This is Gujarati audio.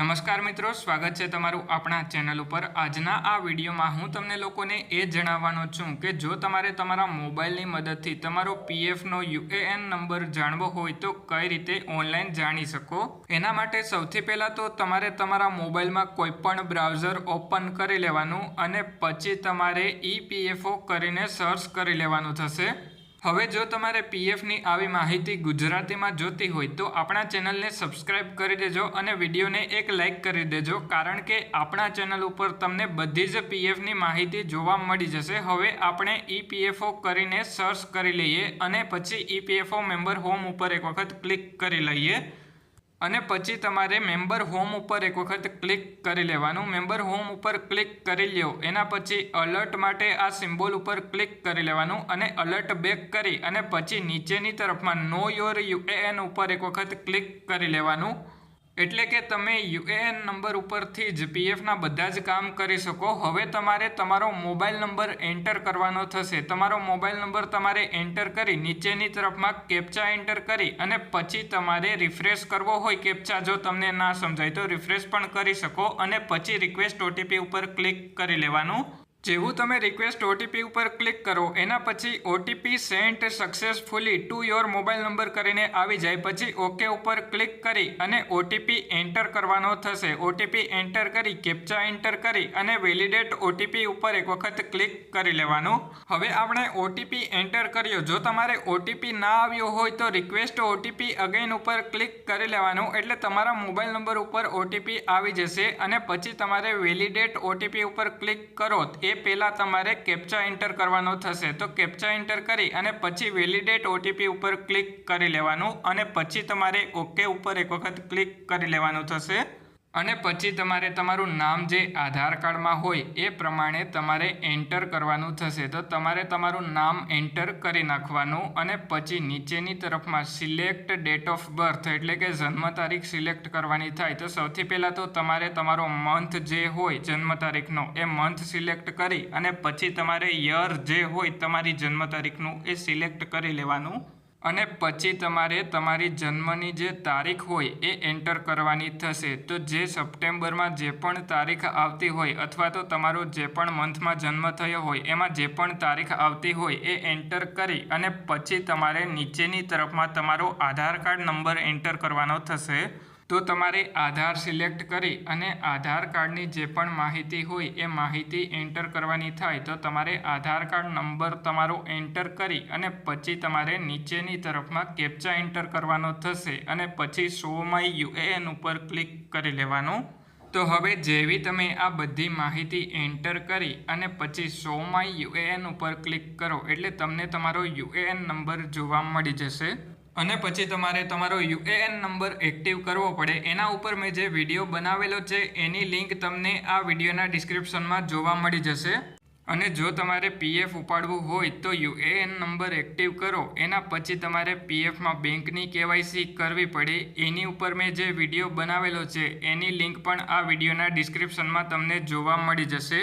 નમસ્કાર મિત્રો, સ્વાગત છે તમારું આપણા ચેનલ ઉપર. આજના આ વિડીયોમાં હું તમને લોકોને એ જણાવવાનો છું કે જો તમારે તમારા મોબાઈલની મદદથી તમારો પીએફનો યુએએન નંબર જાણવો હોય તો કઈ રીતે ઓનલાઈન જાણી શકો? એના માટે સૌથી પહેલાં તો તમારે તમારા મોબાઈલમાં કોઈ પણ બ્રાઉઝર ઓપન કરી લેવાનું અને પછી તમારે ઈપીએફઓ કરીને સર્ચ કરી લેવાનું થશે. હવે જો તમારે પીએફની આવી માહિતી ગુજરાતીમાં જોતી હોય તો આપણા ચેનલને સબસ્ક્રાઇબ કરી દેજો અને વિડીયોને એક લાઇક કરી દેજો કારણ કે આપણા ચેનલ ઉપર તમને બધી જ પીએફની માહિતી જોવા મળી જશે. હવે આપણે ઈપીએફઓ કરીને સર્ચ કરી લઈએ અને પછી ઈપીએફઓ મેમ્બર હોમ ઉપર એક વખત ક્લિક કરી લઈએ. અને પછી તમારે મેમ્બર હોમ ઉપર એક વખત ક્લિક કરી લેવાનું. મેમ્બર હોમ ઉપર ક્લિક કરી લ્યો. એના પછી અલર્ટ માટે આ સિમ્બોલ ઉપર ક્લિક કરી લેવાનું અને અલર્ટ બેક કરી અને પછી નીચેની તરફમાં નો યોર યુએએન ઉપર એક વખત ક્લિક કરી લેવાનું. એટલે કે તમે યુએએન નંબર ઉપરથી જ પીએફના બધા જ કામ કરી શકો. હવે તમારે તમારો મોબાઈલ નંબર એન્ટર કરવાનો થશે. તમારો મોબાઈલ નંબર તમારે એન્ટર કરી નીચેની તરફમાં કેપ્ચા એન્ટર કરી અને પછી તમારે રિફ્રેશ કરવો હોય કેપ્ચા જો તમને ના સમજાય તો રિફ્રેશ પણ કરી શકો અને પછી રિક્વેસ્ટ ઓટીપી ઉપર ક્લિક કરી લેવાનું. જેવું તમે રિક્વેસ્ટ ઓટીપી ઉપર ક્લિક કરો એના પછી OTP sent successfully to your mobile number કરીને આવી જાય પછી ઓકે ઉપર ક્લિક કરી અને ઓટીપી એન્ટર કરવાનો થશે ઓટીપી એન્ટર કરી કેપ્ચા એન્ટર કરી અને વેલિડેટ ઓટીપી ઉપર એક વખત ક્લિક કરી લેવાનું હવે આપણે ઓટીપી એન્ટર કર્યો જો તમારે ઓટીપી ના આવ્યો હોય તો રિક્વેસ્ટ ઓટીપી અગેન ઉપર ક્લિક કરી લેવાનું એટલે તમારા મોબાઈલ નંબર ઉપર ઓટીપી આવી જશે અને પછી તમારે વેલિડેટ ઓટીપી ઉપર ક્લિક કરો એ પહેલાં તમારે કેપ્ચા એન્ટર કરવાનો થશે. તો કેપ્ચા એન્ટર કરી અને પછી વેલિડેટ ઓટીપી ઉપર ક્લિક કરી લેવાનું અને પછી તમારે ઓકે ઉપર એક વખત ક્લિક કરી લેવાનું થશે. અને પછી તમારે તમારું નામ જે આધાર કાર્ડમાં હોય એ પ્રમાણે તમારે એન્ટર કરવાનું થશે. તો તમારે તમારું નામ એન્ટર કરી નાખવાનું અને પછી નીચેની તરફમાં સિલેક્ટ ડેટ ઓફ બર્થ એટલે કે જન્મ તારીખ સિલેક્ટ કરવાની થાય. તો સૌથી પહેલાં તો તમારે તમારો મંથ જે હોય જન્મ તારીખનો એ મંથ સિલેક્ટ કરી અને પછી તમારે યર જે હોય તમારી જન્મ તારીખનું એ સિલેક્ટ કરી લેવાનું. અને પછી તમારે તમારી જન્મની જે તારીખ હોય એ એન્ટર કરવાની થશે. તો જે સપ્ટેમ્બરમાં જે પણ તારીખ આવતી હોય અથવા તો તમારો જે પણ મંથમાં જન્મ થયો હોય, એમાં જે પણ તારીખ આવતી હોય એ એન્ટર કરી અને પછી તમારે નીચેની તરફમાં તમારો આધાર કાર્ડ નંબર એન્ટર કરવાનો થશે. તો તમારે આધાર સિલેક્ટ કરી અને આધાર કાર્ડની જે પણ માહિતી હોય એ માહિતી એન્ટર કરવાની થાય તો તમારે આધાર કાર્ડ નંબર તમારો એન્ટર કરી અને પછી તમારે નીચેની તરફમાં કેપ્ચા એન્ટર કરવાનો થશે અને પછી શો માય યુએએન ઉપર ક્લિક કરી લેવાનું. તો હવે જેવી તમે આ બધી માહિતી એન્ટર કરી અને પછી શો માય યુએએન ઉપર ક્લિક કરો એટલે તમને તમારો યુએએન નંબર જોવા મળી જશે. અને પછી તમારે તમારો યુએએન નંબર એક્ટિવ કરવો પડે. એના ઉપર મેં જે વીડિયો બનાવેલો છે, એની લિંક તમને આ વિડીયોના ડિસ્ક્રિપ્શનમાં જોવા મળી જશે. અને જો તમારે પીએફ ઉપાડવું હોય તો યુએએન નંબર એક્ટિવ કરો. એના પછી તમારે પીએફમાં બેંકની કેવાયસી કરવી પડે. એની ઉપર મેં જે વીડિયો બનાવેલો છે, એની લિંક પણ આ વિડીયોના ડિસ્ક્રિપ્શનમાં તમને જોવા મળી જશે.